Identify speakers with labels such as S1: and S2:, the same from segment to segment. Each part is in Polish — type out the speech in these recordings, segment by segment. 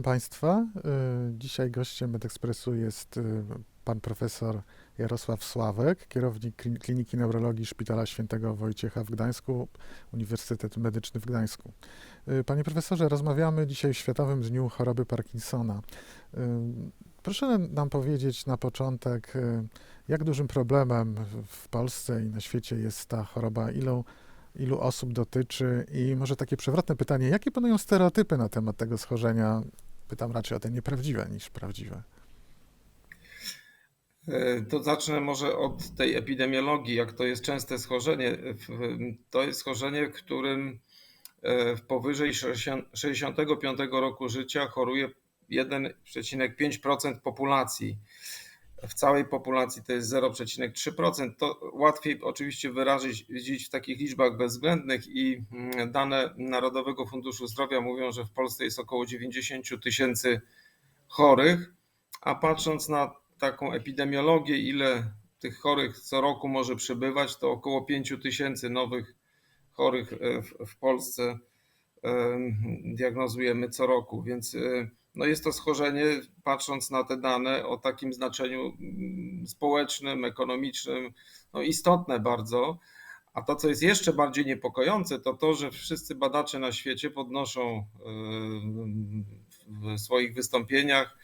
S1: Witam Państwa. Y, Dzisiaj gościem MedExpressu jest y, pan profesor Jarosław Sławek, kierownik klin- Kliniki Neurologii Szpitala Świętego Wojciecha w Gdańsku, Uniwersytet Medyczny w Gdańsku. Y, Panie profesorze, rozmawiamy dzisiaj w Światowym Dniu Choroby Parkinsona. Proszę nam powiedzieć na początek, jak dużym problemem w Polsce i na świecie jest ta choroba, ilu, ilu osób dotyczy i może takie przewrotne pytanie, jakie panują stereotypy na temat tego schorzenia? Pytam raczej o te nieprawdziwe niż prawdziwe.
S2: E, To zacznę może od tej epidemiologii, jak to jest częste schorzenie. To jest schorzenie, w którym e, w powyżej 60 65 roku życia choruje 1,5% populacji. W całej populacji to jest 0,3%. To łatwiej oczywiście wyrazić widzieć w takich liczbach bezwzględnych i mm, dane Narodowego Funduszu Zdrowia mówią, że w Polsce jest około 90 tysięcy chorych, a patrząc na taką epidemiologię, ile tych chorych co roku może przybywać, to około 5 tysięcy nowych chorych e, w, w Polsce em, diagnozujemy co roku, więc e, no jest to schorzenie, patrząc na te dane, o takim znaczeniu mm, społecznym, ekonomicznym, no istotne bardzo. A to, co jest jeszcze bardziej niepokojące, to to, że wszyscy badacze na świecie podnoszą em, w swoich wystąpieniach,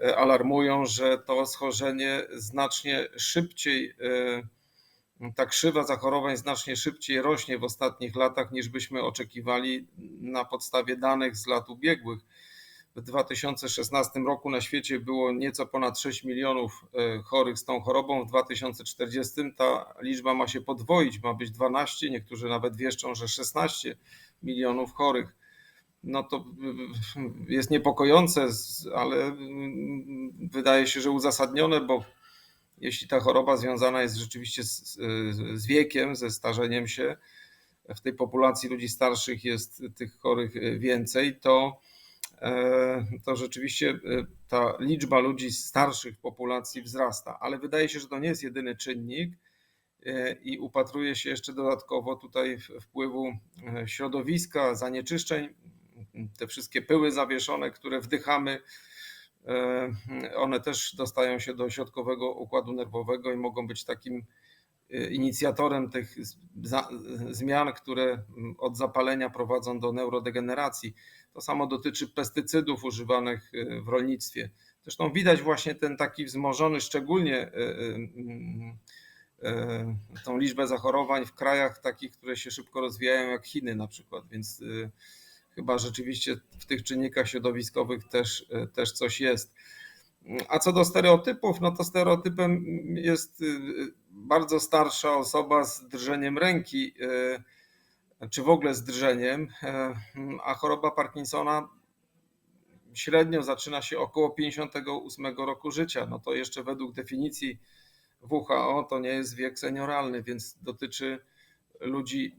S2: e, alarmują, że to schorzenie znacznie szybciej, e, ta krzywa zachorowań znacznie szybciej rośnie w ostatnich latach, niż byśmy oczekiwali na podstawie danych z lat ubiegłych. W 2016 roku na świecie było nieco ponad 6 milionów e, chorych z tą chorobą. W 2040 ta liczba ma się podwoić, ma być 12, niektórzy nawet wieszczą, że 16 milionów chorych. No to jest niepokojące, ale mm, wydaje się, że uzasadnione, bo jeśli ta choroba związana jest rzeczywiście z, z wiekiem, ze starzeniem się, w tej populacji ludzi starszych jest tych chorych więcej, to, e, to rzeczywiście e, ta liczba ludzi starszych populacji wzrasta. Ale wydaje się, że to nie jest jedyny czynnik e, i upatruje się jeszcze dodatkowo tutaj wpływu e, środowiska, zanieczyszczeń, te wszystkie pyły zawieszone, które wdychamy, e, one też dostają się do środkowego układu nerwowego i mogą być takim e, inicjatorem tych zmian, które od zapalenia prowadzą do neurodegeneracji. To samo dotyczy pestycydów używanych e, w rolnictwie. Zresztą widać właśnie ten taki wzmożony, szczególnie e, mm, tą liczbę zachorowań w krajach takich, które się szybko rozwijają, jak Chiny na przykład, więc chyba rzeczywiście w tych czynnikach środowiskowych też, też coś jest. A co do stereotypów, no to stereotypem jest y, bardzo starsza osoba z drżeniem ręki, y, czy w ogóle z drżeniem, e, a choroba Parkinsona średnio zaczyna się około 58 roku życia. No to jeszcze według definicji WHO to nie jest wiek senioralny, więc dotyczy ludzi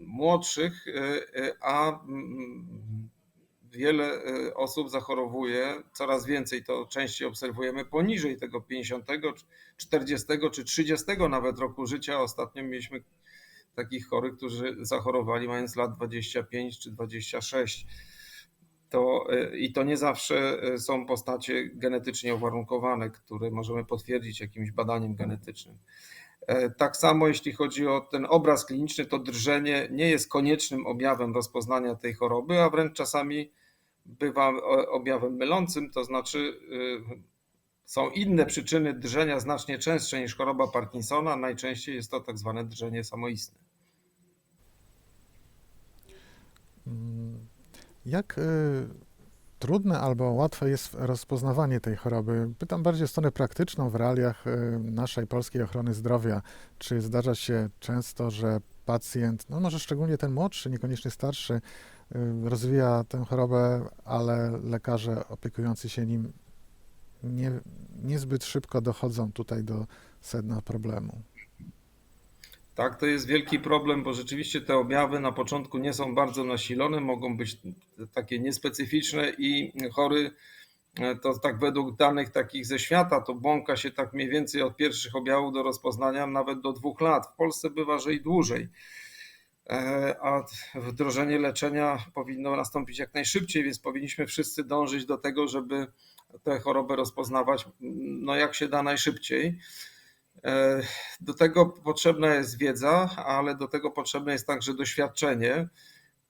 S2: młodszych, y, a mm, wiele y, osób zachorowuje, coraz więcej to częściej obserwujemy poniżej tego 50, 40 czy 30 nawet roku życia. Ostatnio mieliśmy takich chorych, którzy zachorowali mając lat 25 czy 26. To, y, I to nie zawsze y, są postacie genetycznie uwarunkowane, które możemy potwierdzić jakimś badaniem genetycznym. E, Tak samo jeśli chodzi o ten obraz kliniczny, to drżenie nie jest koniecznym objawem rozpoznania tej choroby, a wręcz czasami bywa objawem mylącym, to znaczy y, są inne przyczyny drżenia znacznie częstsze niż choroba Parkinsona. Najczęściej jest to tak zwane drżenie samoistne.
S1: Mm, Jak y, trudne albo łatwe jest rozpoznawanie tej choroby? Pytam bardziej o stronę praktyczną w realiach y, naszej polskiej ochrony zdrowia. Czy zdarza się często, że pacjent, no może szczególnie ten młodszy, niekoniecznie starszy, rozwija tę chorobę, ale lekarze opiekujący się nim nie, niezbyt szybko dochodzą tutaj do sedna problemu?
S2: Tak, to jest wielki problem, bo rzeczywiście te objawy na początku nie są bardzo nasilone, mogą być takie niespecyficzne i chory, e, to tak według danych takich ze świata, to błąka się tak mniej więcej od pierwszych objawów do rozpoznania nawet do dwóch lat. W Polsce bywa, że i dłużej. E, a wdrożenie leczenia powinno nastąpić jak najszybciej, więc powinniśmy wszyscy dążyć do tego, żeby tę chorobę rozpoznawać no jak się da najszybciej. E, do tego potrzebna jest wiedza, ale do tego potrzebne jest także doświadczenie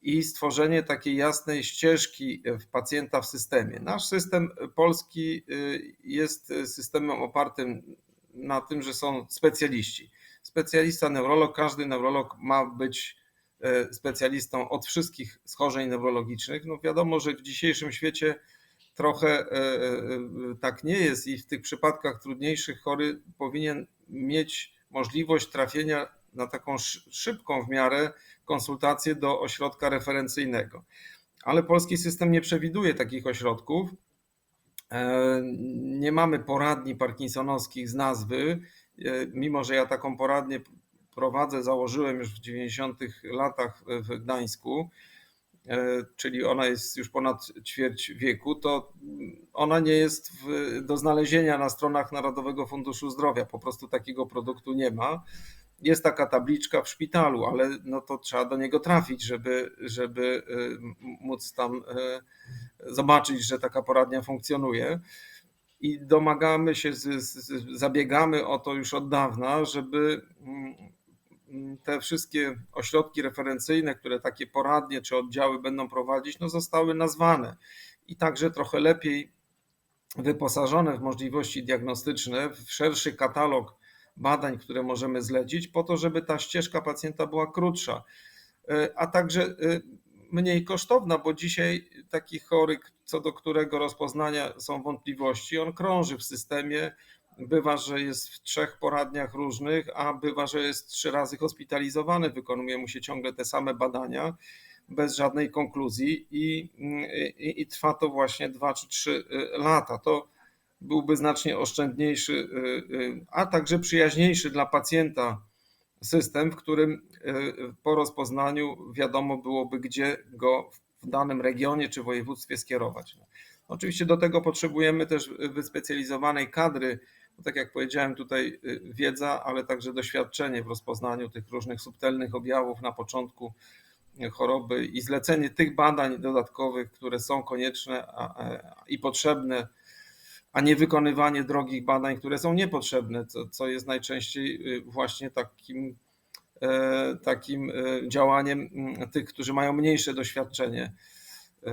S2: i stworzenie takiej jasnej ścieżki pacjenta w systemie. Nasz system polski y, jest systemem opartym na tym, że są specjaliści. Specjalista neurolog, każdy neurolog ma być e, specjalistą od wszystkich schorzeń neurologicznych. No wiadomo, że w dzisiejszym świecie trochę e, e, tak nie jest i w tych przypadkach trudniejszych chory powinien mieć możliwość trafienia na taką szybką w miarę konsultację do ośrodka referencyjnego. Ale polski system nie przewiduje takich ośrodków. Nie mamy poradni parkinsonowskich z nazwy, mimo że ja taką poradnię prowadzę, założyłem już w 90 latach w Gdańsku. E, czyli ona jest już ponad ćwierć wieku, to ona nie jest w, do znalezienia na stronach Narodowego Funduszu Zdrowia. Po prostu takiego produktu nie ma. Jest taka tabliczka w szpitalu, ale no to trzeba do niego trafić, żeby, żeby e, móc tam e, zobaczyć, że taka poradnia funkcjonuje. I domagamy się, zabiegamy o to już od dawna, żeby mm, te wszystkie ośrodki referencyjne, które takie poradnie czy oddziały będą prowadzić, no zostały nazwane. I także trochę lepiej wyposażone w możliwości diagnostyczne, w szerszy katalog badań, które możemy zlecić, po to, żeby ta ścieżka pacjenta była krótsza, e, a także e, mniej kosztowna, bo dzisiaj taki chory, co do którego rozpoznania są wątpliwości, on krąży w systemie Bywa, że jest w trzech poradniach różnych, a bywa, że jest trzy razy hospitalizowany, wykonuje mu się ciągle te same badania bez żadnej konkluzji i, i, i trwa to właśnie dwa czy trzy y, lata. To byłby znacznie oszczędniejszy, y, y, a także przyjaźniejszy dla pacjenta system, w którym po rozpoznaniu wiadomo byłoby, gdzie go w danym regionie czy województwie skierować. Oczywiście do tego potrzebujemy też wyspecjalizowanej kadry tak jak powiedziałem, tutaj y, wiedza, ale także doświadczenie w rozpoznaniu tych różnych subtelnych objawów na początku y, choroby i zlecenie tych badań dodatkowych, które są konieczne i potrzebne, a nie wykonywanie drogich badań, które są niepotrzebne, co, co jest najczęściej y, właśnie takim, e, takim działaniem mm, tych, którzy mają mniejsze doświadczenie. E,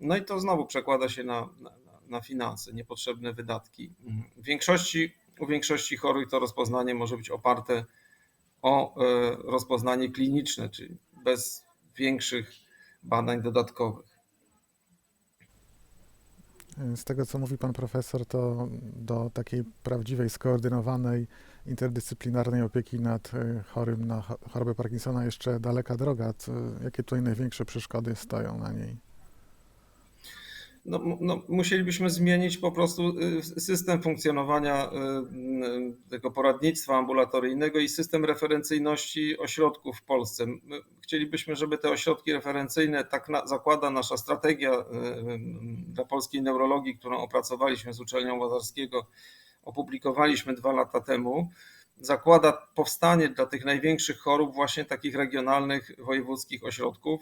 S2: no i to znowu przekłada się na, na na finanse, niepotrzebne wydatki. W większości, u większości chorych to rozpoznanie może być oparte o e, rozpoznanie kliniczne, czyli bez większych badań dodatkowych.
S1: Z tego, co mówi pan profesor, to do takiej prawdziwej, skoordynowanej, interdyscyplinarnej opieki nad e, chorym na chorobę Parkinsona jeszcze daleka droga. Jakie tutaj największe przeszkody stoją na niej?
S2: No, no, musielibyśmy zmienić po prostu y, system funkcjonowania y, y, tego poradnictwa ambulatoryjnego i system referencyjności ośrodków w Polsce. My chcielibyśmy, żeby te ośrodki referencyjne, tak na, zakłada nasza strategia dla polskiej neurologii, którą opracowaliśmy z uczelnią Łazarskiego, opublikowaliśmy dwa lata temu, zakłada powstanie dla tych największych chorób właśnie takich regionalnych, wojewódzkich ośrodków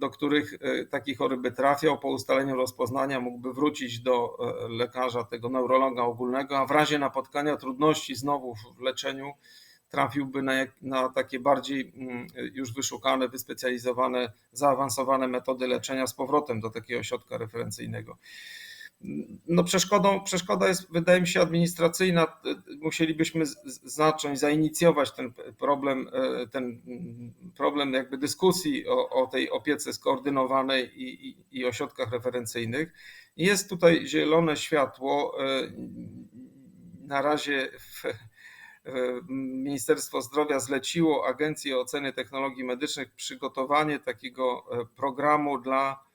S2: do których e, taki chory by trafiał po ustaleniu rozpoznania, mógłby wrócić do e, lekarza, tego neurologa ogólnego, a w razie napotkania trudności znowu w leczeniu trafiłby na, na takie bardziej mm, już wyszukane, wyspecjalizowane, zaawansowane metody leczenia z powrotem do takiego ośrodka referencyjnego. No przeszkodą, przeszkoda jest, wydaje mi się, administracyjna. Musielibyśmy zacząć, zainicjować ten problem, e, ten problem jakby dyskusji o, o tej opiece skoordynowanej i, i, i ośrodkach referencyjnych. Jest tutaj zielone światło. E, na razie w, e, Ministerstwo Zdrowia zleciło Agencji Oceny Technologii Medycznych przygotowanie takiego programu dla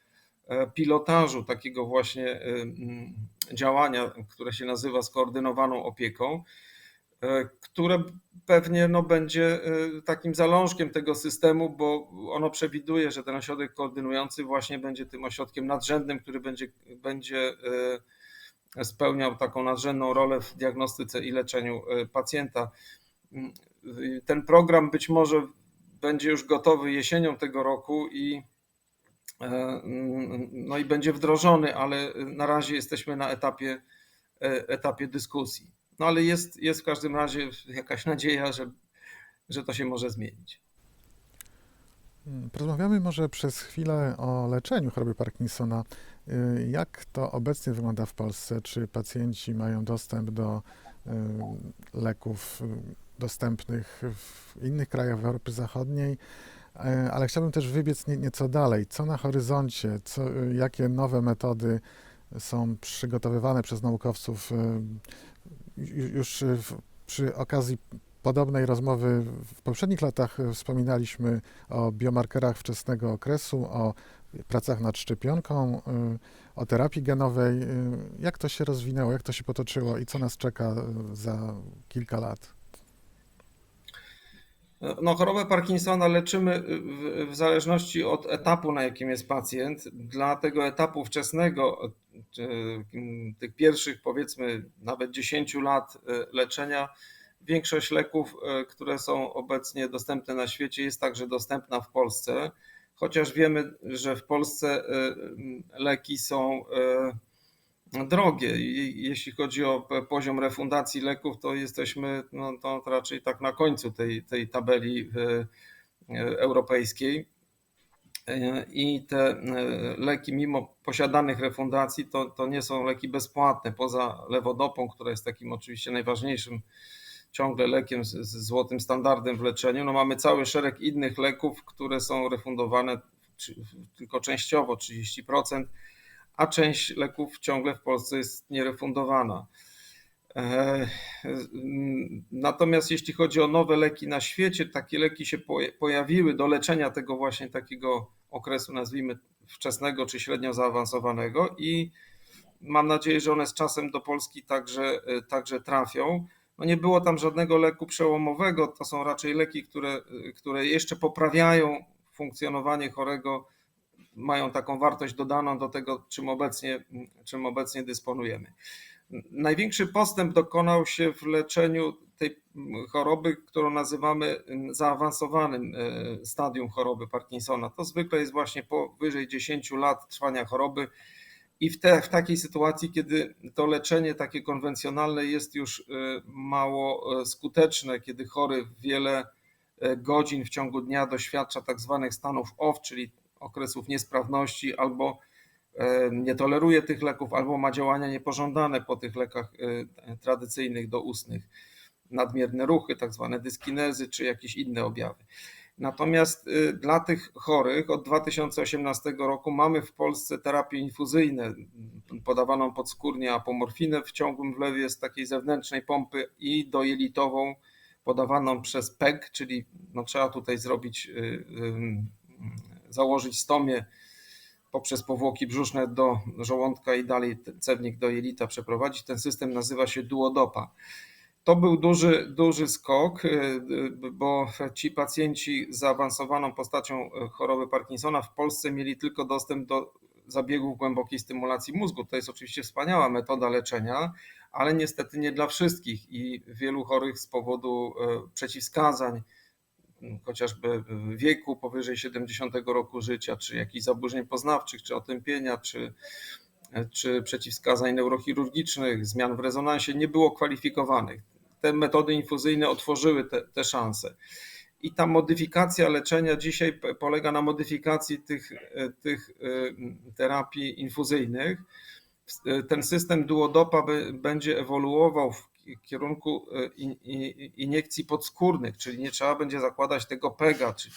S2: pilotażu takiego właśnie e, działania, które się nazywa skoordynowaną opieką, e, które pewnie no, będzie takim zalążkiem tego systemu, bo ono przewiduje, że ten ośrodek koordynujący właśnie będzie tym ośrodkiem nadrzędnym, który będzie, będzie spełniał taką nadrzędną rolę w diagnostyce i leczeniu pacjenta. Mm, ten program być może będzie już gotowy jesienią tego roku i e, no i będzie wdrożony, ale na razie jesteśmy na etapie, e, etapie dyskusji. No ale jest, jest w każdym razie jakaś nadzieja, że, że to się może zmienić.
S1: Mm, Porozmawiamy może przez chwilę o leczeniu choroby Parkinsona. Y, Jak to obecnie wygląda w Polsce? Czy pacjenci mają dostęp do y, leków y, dostępnych w innych krajach w Europie Zachodniej? Y, Ale chciałbym też wybiec nie, nieco dalej. Co na horyzoncie? Co, y, jakie nowe metody są przygotowywane przez naukowców? Y, ju- Już w, przy okazji podobnej rozmowy w poprzednich latach y, wspominaliśmy o biomarkerach wczesnego okresu, o pracach nad szczepionką, o terapii genowej. Jak to się rozwinęło, jak to się potoczyło i co nas czeka za kilka lat?
S2: No, chorobę Parkinsona leczymy w, w zależności od etapu, na jakim jest pacjent. Dla tego etapu wczesnego, czy, mm, tych pierwszych powiedzmy nawet 10 lat y, leczenia, większość leków, które są obecnie dostępne na świecie, jest także dostępna w Polsce. Chociaż wiemy, że w Polsce leki są drogie. Jeśli chodzi o poziom refundacji leków, to jesteśmy no, to raczej tak na końcu tej, tej tabeli y, y, europejskiej. Y, I te leki, mimo posiadanych refundacji, to, to nie są leki bezpłatne, poza lewodopą, która jest takim oczywiście najważniejszym ciągle lekiem z, z złotym standardem w leczeniu. No mamy cały szereg innych leków, które są refundowane tylko częściowo, 30%, a część leków ciągle w Polsce jest nierefundowana. E, Natomiast jeśli chodzi o nowe leki na świecie, takie leki się poja- pojawiły do leczenia tego właśnie takiego okresu, nazwijmy wczesnego czy średnio zaawansowanego i mam nadzieję, że one z czasem do Polski także, e, także trafią. No nie było tam żadnego leku przełomowego, to są raczej leki, które, e, które jeszcze poprawiają funkcjonowanie chorego, mają taką wartość dodaną do tego, czym obecnie, czym obecnie dysponujemy. Największy postęp dokonał się w leczeniu tej choroby, którą nazywamy zaawansowanym e, stadium choroby Parkinsona. To zwykle jest właśnie powyżej 10 lat trwania choroby i w, te, w takiej sytuacji, kiedy to leczenie takie konwencjonalne jest już e, mało e, skuteczne, kiedy chory wiele godzin w ciągu dnia doświadcza tak zwanych stanów off, czyli okresów niesprawności albo e, nie toleruje tych leków, albo ma działania niepożądane po tych lekach e, tradycyjnych doustnych, nadmierne ruchy, tak zwane dyskinezy, czy jakieś inne objawy. Natomiast y, dla tych chorych od 2018 roku mamy w Polsce terapię infuzyjną podawaną podskórnie apomorfinę w ciągłym wlewie z takiej zewnętrznej pompy i dojelitową podawaną przez PEG, czyli no trzeba tutaj zrobić, założyć stomię poprzez powłoki brzuszne do żołądka i dalej cewnik do jelita przeprowadzić. Ten system nazywa się duodopa. To był duży, duży skok, y, bo ci pacjenci z zaawansowaną postacią choroby Parkinsona w Polsce mieli tylko dostęp do zabiegów głębokiej stymulacji mózgu. To jest oczywiście wspaniała metoda leczenia, ale niestety nie dla wszystkich i wielu chorych z powodu e, przeciwwskazań, chociażby wieku powyżej 70 roku życia, czy jakichś zaburzeń poznawczych, czy otępienia, czy, czy przeciwwskazań neurochirurgicznych, zmian w rezonansie, nie było kwalifikowanych. Te metody infuzyjne otworzyły te, te szanse. I ta modyfikacja leczenia dzisiaj polega na modyfikacji tych, tych e, terapii infuzyjnych. Ten system duodopa będzie ewoluował w kierunku e, iniekcji podskórnych, czyli nie trzeba będzie zakładać tego PEGA, czy,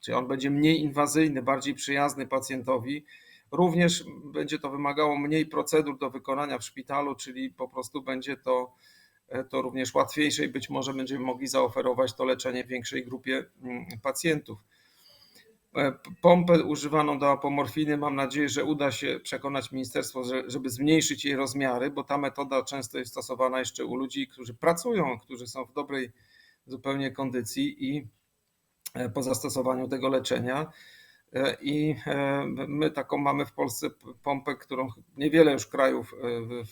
S2: czy on będzie mniej inwazyjny, bardziej przyjazny pacjentowi. Również będzie to wymagało mniej procedur do wykonania w szpitalu, czyli po prostu będzie to to również łatwiejsze i być może będziemy mogli zaoferować to leczenie większej grupie mm, pacjentów. E, Pompę używaną do apomorfiny mam nadzieję, że uda się przekonać ministerstwo, że- żeby zmniejszyć jej rozmiary, bo ta metoda często jest stosowana jeszcze u ludzi, którzy pracują, którzy są w dobrej zupełnie kondycji i e, po zastosowaniu tego leczenia. E, I my taką mamy w Polsce pompę, którą niewiele już krajów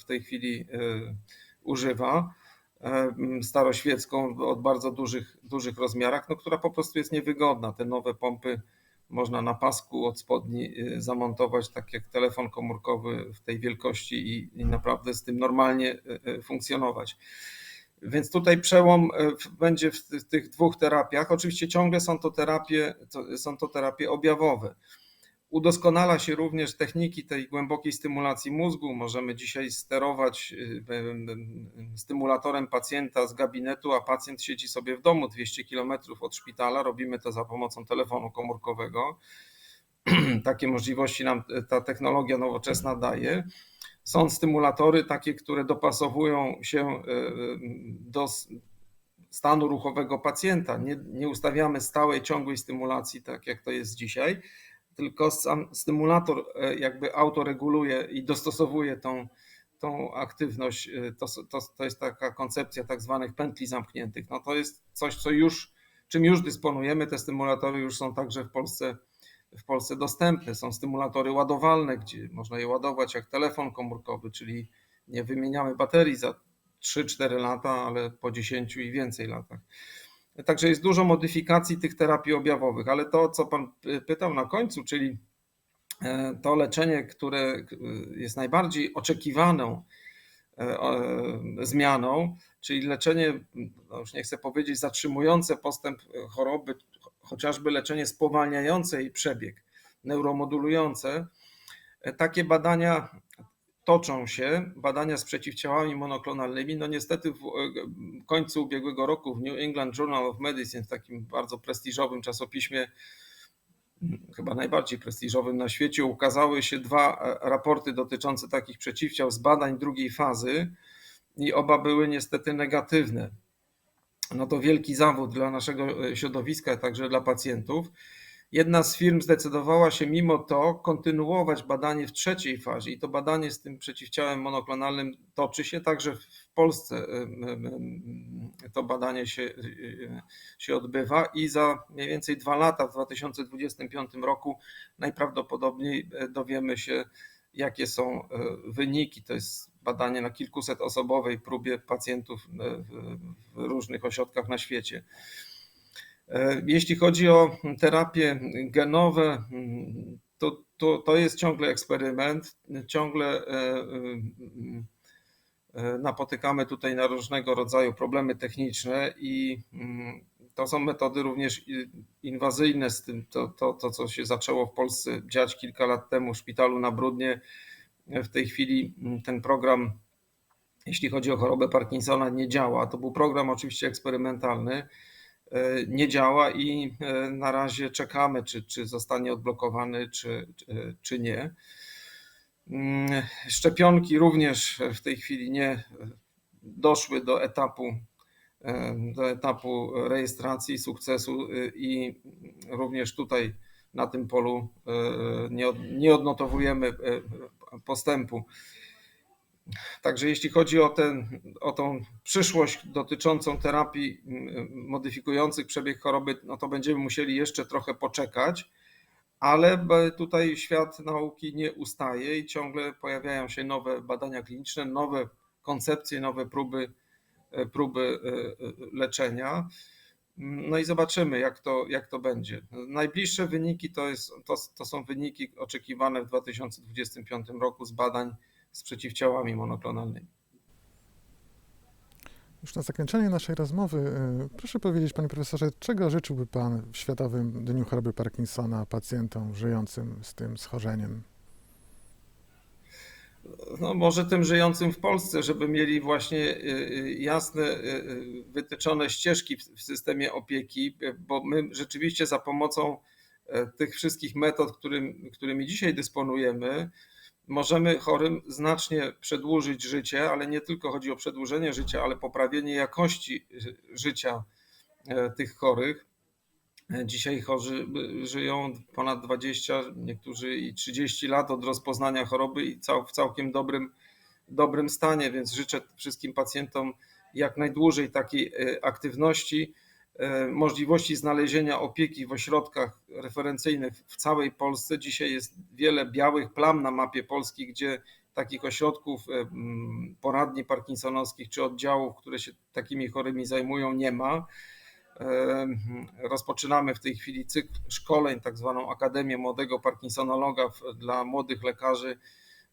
S2: w- tej chwili używa. staroświecką o bardzo dużych, dużych rozmiarach, no, która po prostu jest niewygodna. Te nowe pompy można na pasku od spodni y, zamontować, tak jak telefon komórkowy w tej wielkości i, i naprawdę z tym normalnie y, y, funkcjonować. Więc tutaj przełom będzie w ty- tych dwóch terapiach. Oczywiście ciągle są to terapie, są to terapie objawowe. Udoskonala się również techniki tej głębokiej stymulacji mózgu. Możemy dzisiaj sterować y, em, em, stymulatorem pacjenta z gabinetu, a pacjent siedzi sobie w domu 200 km od szpitala. Robimy to za pomocą telefonu komórkowego. Takie możliwości nam ta technologia nowoczesna daje. Są stymulatory takie, które dopasowują się e, do stanu ruchowego pacjenta. Nie, nie ustawiamy stałej, ciągłej stymulacji, tak jak to jest dzisiaj, tylko sam stymulator e, jakby autoreguluje i dostosowuje tą, tą aktywność. E, To, to, to jest taka koncepcja tak zwanych pętli zamkniętych. No to jest coś, co już, czym już dysponujemy. Te stymulatory już są także w Polsce w Polsce dostępne. Są stymulatory ładowalne, gdzie można je ładować jak telefon komórkowy, czyli nie wymieniamy baterii za 3-4 lata, ale po 10 i więcej latach. Także jest dużo modyfikacji tych terapii objawowych, ale to, co Pan py- pytał na końcu, czyli e, to leczenie, które e, jest najbardziej oczekiwaną e, zmianą, czyli leczenie, no już nie chcę powiedzieć zatrzymujące postęp choroby, chociażby leczenie spowalniające jej przebieg, neuromodulujące. Takie badania toczą się, badania z przeciwciałami monoklonalnymi. No niestety w e, końcu ubiegłego roku w New England Journal of Medicine, w takim bardzo prestiżowym czasopiśmie, chyba najbardziej prestiżowym na świecie, ukazały się dwa e, raporty dotyczące takich przeciwciał z badań drugiej fazy i oba były niestety negatywne. No to wielki zawód dla naszego e, środowiska, także dla pacjentów. Jedna z firm zdecydowała się mimo to kontynuować badanie w trzeciej fazie i to badanie z tym przeciwciałem monoklonalnym toczy się także w Polsce. To badanie się, y, się odbywa i za mniej więcej dwa lata, w 2025 roku, najprawdopodobniej e, dowiemy się, jakie są e, wyniki. To jest badanie na kilkuset osobowej próbie pacjentów e, w różnych ośrodkach na świecie. E, Jeśli chodzi o terapie genowe, to, to, to jest ciągle eksperyment. Ciągle e, e, napotykamy tutaj na różnego rodzaju problemy techniczne i mm, to są metody również inwazyjne z tym, to, to, to co się zaczęło w Polsce dziać kilka lat temu w szpitalu na Brudnie. W tej chwili mm, ten program, jeśli chodzi o chorobę Parkinsona, nie działa. To był program oczywiście eksperymentalny nie działa i e, na razie czekamy, czy, czy zostanie odblokowany, czy, czy- czy nie. Mm, Szczepionki również w tej chwili nie doszły do etapu, e, do etapu rejestracji, sukcesu e, i również tutaj na tym polu e, nie, od- nie odnotowujemy e, postępu. Także jeśli chodzi o, ten, o tą przyszłość dotyczącą terapii mm, modyfikujących przebieg choroby, no to będziemy musieli jeszcze trochę poczekać, ale tutaj świat nauki nie ustaje i ciągle pojawiają się nowe badania kliniczne, nowe koncepcje, nowe próby, e, próby e, e, leczenia. No i zobaczymy, jak to, jak to będzie. Najbliższe wyniki to, jest, to, to są wyniki oczekiwane w 2025 roku z badań z przeciwciałami monoklonalnymi.
S1: Już na zakończenie naszej rozmowy, y, proszę powiedzieć, panie profesorze, czego życzyłby pan w Światowym Dniu Choroby Parkinsona pacjentom żyjącym z tym schorzeniem?
S2: No, może tym żyjącym w Polsce, żeby mieli właśnie y, y, jasne, wytyczone ścieżki w systemie opieki, bo my rzeczywiście za pomocą e, tych wszystkich metod, którym, którymi dzisiaj dysponujemy, możemy chorym znacznie przedłużyć życie, ale nie tylko chodzi o przedłużenie życia, ale poprawienie jakości ży- życia e, tych chorych. E, Dzisiaj chorzy y, żyją ponad 20, niektórzy i 30 lat od rozpoznania choroby i w całkiem dobrym, dobrym stanie, więc życzę wszystkim pacjentom jak najdłużej takiej e, aktywności, e, możliwości znalezienia opieki w ośrodkach referencyjnych w całej Polsce. Dzisiaj jest wiele białych plam na mapie Polski, gdzie takich ośrodków e, poradni parkinsonowskich czy oddziałów, które się takimi chorymi zajmują, nie ma. E, Rozpoczynamy w tej chwili cykl szkoleń, tak zwaną Akademię Młodego Parkinsonologa dla młodych lekarzy.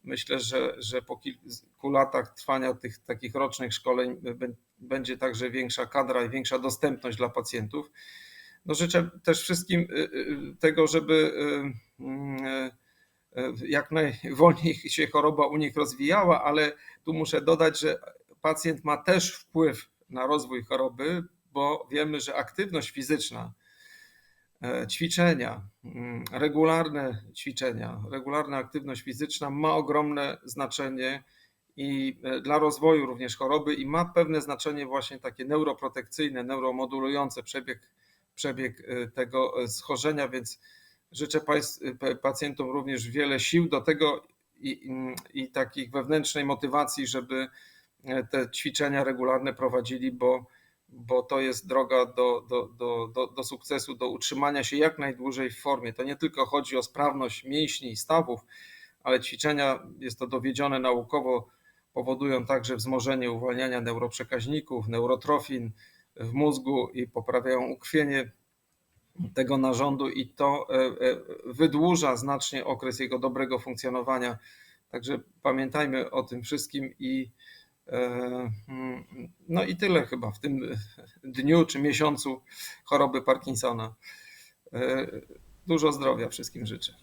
S2: Myślę, że, że po kilku latach trwania tych takich rocznych szkoleń bę- będzie także większa kadra i większa dostępność dla pacjentów. No życzę też wszystkim y, y, tego, żeby y, jak najwolniej się choroba u nich rozwijała, ale tu muszę dodać, że pacjent ma też wpływ na rozwój choroby, bo wiemy, że aktywność fizyczna, ćwiczenia, mm, regularne ćwiczenia, regularna aktywność fizyczna ma ogromne znaczenie i e, dla rozwoju również choroby i ma pewne znaczenie właśnie takie neuroprotekcyjne, neuromodulujące przebieg, przebieg e, tego e, schorzenia, więc życzę pacjentom również wiele sił do tego i, i, i takich wewnętrznej motywacji, żeby e, te ćwiczenia regularne prowadzili, bo, bo to jest droga do, do, do, do, do sukcesu, do utrzymania się jak najdłużej w formie. To nie tylko chodzi o sprawność mięśni i stawów, ale ćwiczenia, jest to dowiedzione naukowo, powodują także wzmożenie uwalniania neuroprzekaźników, neurotrofin w mózgu i poprawiają ukrwienie tego narządu i to e, e, wydłuża znacznie okres jego dobrego funkcjonowania. Także pamiętajmy o tym wszystkim i no i tyle chyba w tym dniu czy miesiącu choroby Parkinsona. E, Dużo zdrowia wszystkim życzę.